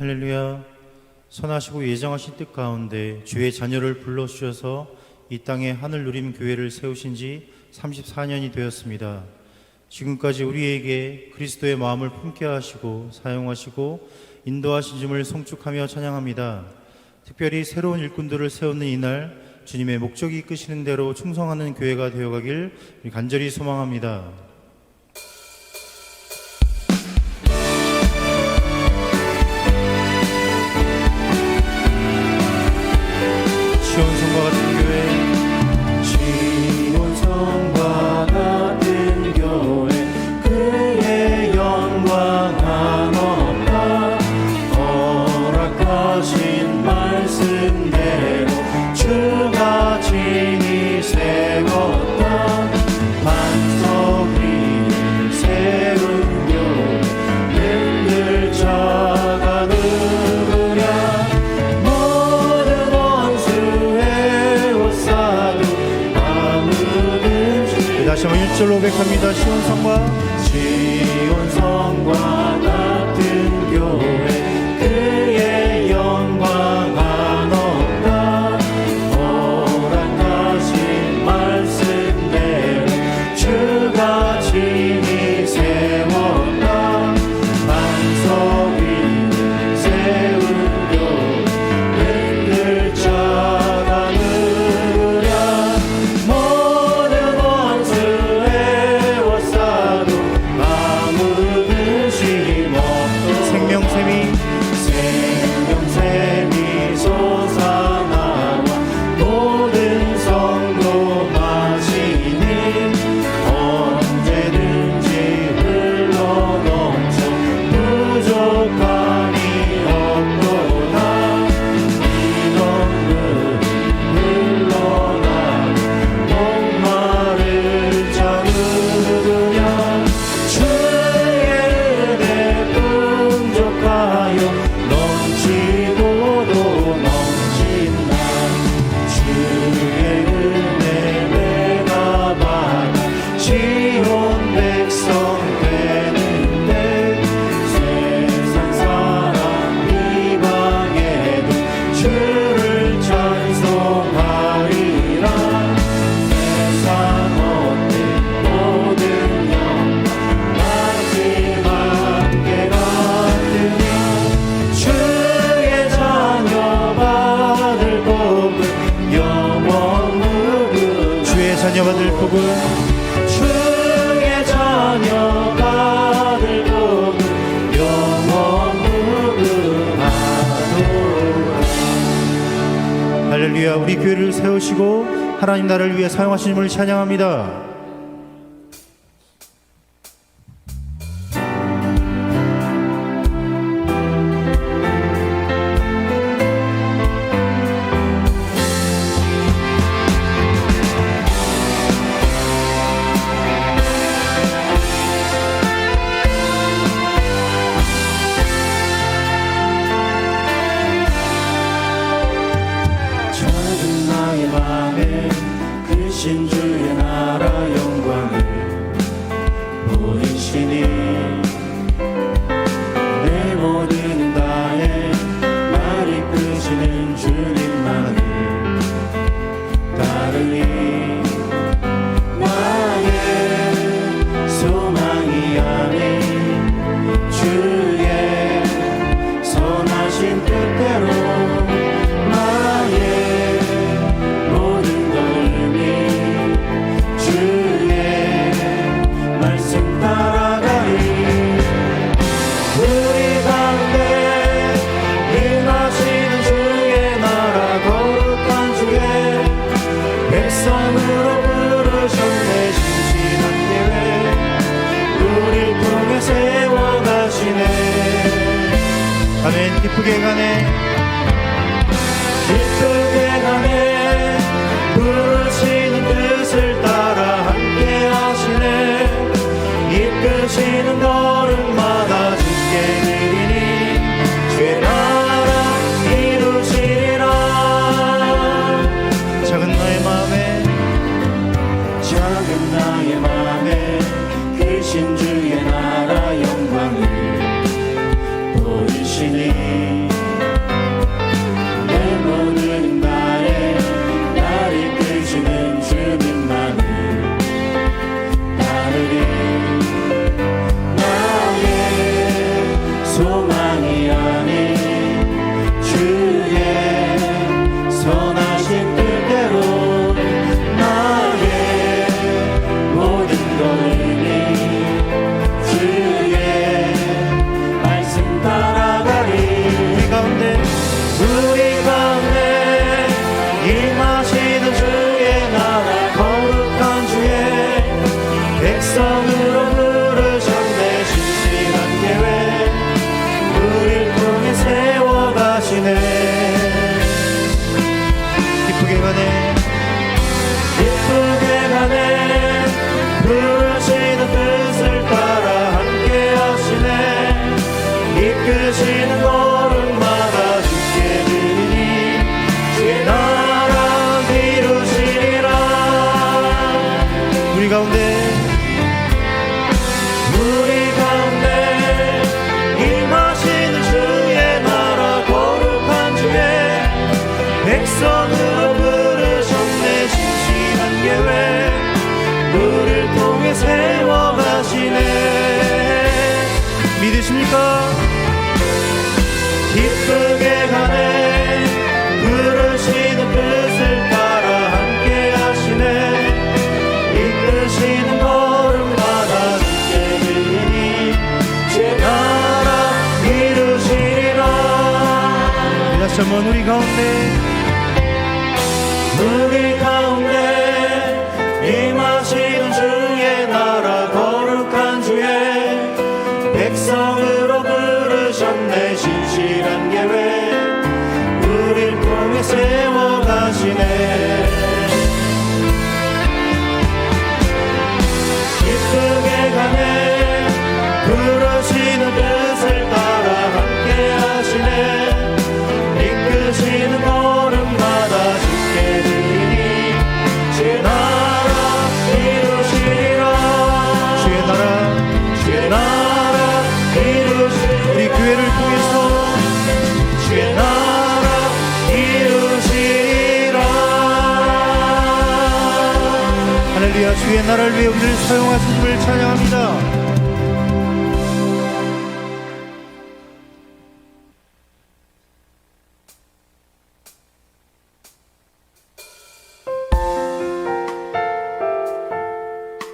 할렐루야. 선하시고 예정하신 뜻 가운데 주의 자녀를 불러 주셔서 이 땅에 하늘 누림 교회를 세우신 지 34년이 되었습니다. 지금까지 우리에게 그리스도의 마음을 품게 하시고 사용하시고 인도하신 점을 송축하며 찬양합니다. 특별히 새로운 일꾼들을 세우는 이날 주님의 목적이 이끄시는 대로 충성하는 교회가 되어가길 간절히 소망합니다. 다시 한번 1절로 고백합니다. 시온성과 시온성과 주의 자녀 받을 복은 주의 자녀 받을 복은 영원 무궁하도다 할렐루야 우리 교회를 세우시고 하나님 나라를 위해 사용하신 을 찬양합니다 백성으로 부르셨네 신실한 계획 우릴 통해 세워가시네. 아멘. 기쁘게 가네 통해 세워가시네. 믿으십니까? 기쁘게 가네. 부르시는 뜻을 따라 함께 하시네. 이끄시는 걸음마다 주께 드리니 제 나라 이루시리라. 다시 한번 우리 가운데. 우리 가운데 임하시 할렐루야 주의 나라를 위해 우리를 사용하신 주를 찬양합니다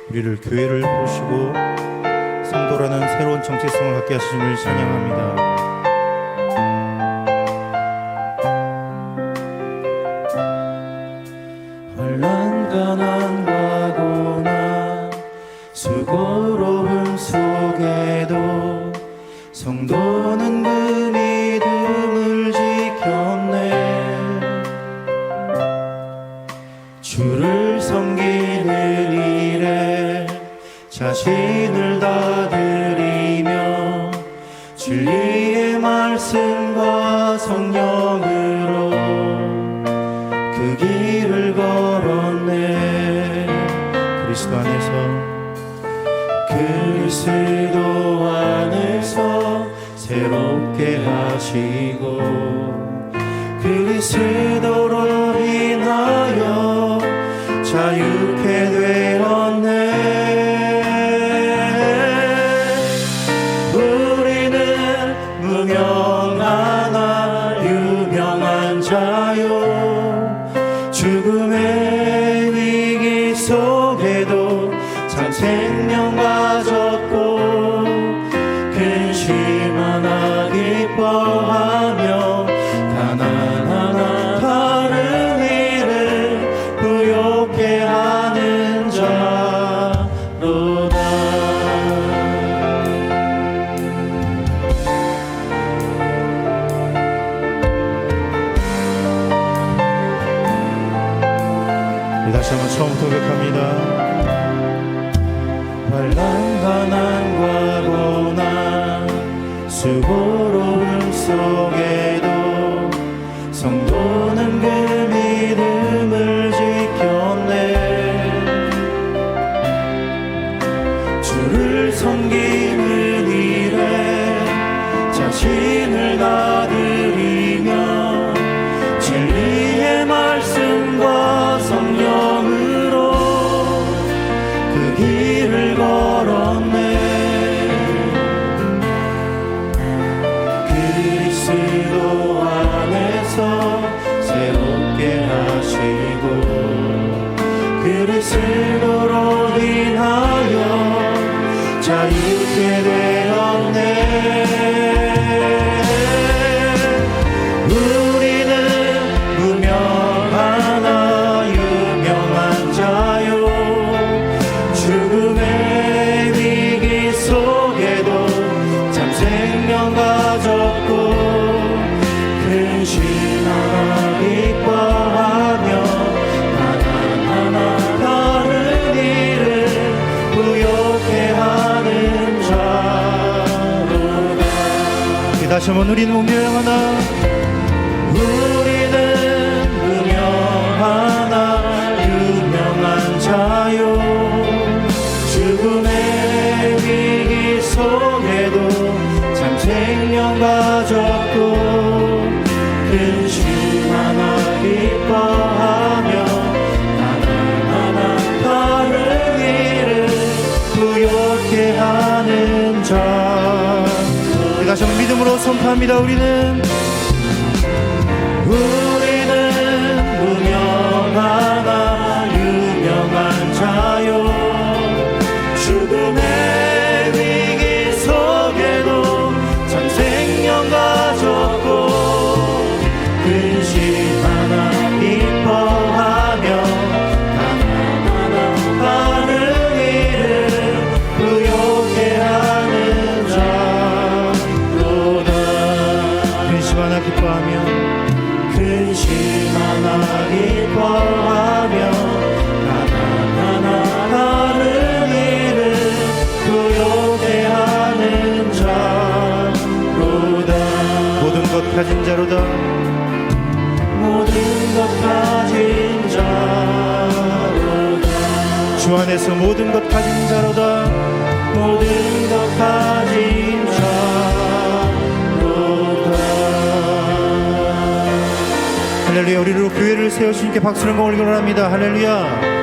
우리를 교회를 부르시고 성도라는 새로운 정체성을 갖게 하심을 찬양합니다. 주를 섬기는 일에 자신을 다 드리며 진리의 말씀과 성령으로 그 길을 걸었네. 그리스도 안에서 그리스도 안에서 새롭게 하시고 그리스도로 인하여 자유케 되었네. 우리는 무명하나 유명한 자요. 죽음의 위기 속에도 참 생명 가 다시 한번 처음부터 고백합니다. 환란 가난과 고난 수고로움 속에도 성도는 그 믿음을 지켰네 주를 섬기 그리스도로 다시 한번 우리는 운명하나 믿음으로 선포합니다 우리는 자로다. 모든 것 가진 자로다. 주 안에서 모든 것 가진 자로다. 모든 것 가진 자로다. 할렐루야 우리로 교회를 세우신 께 박수를 공을 기원합니다. 할렐루야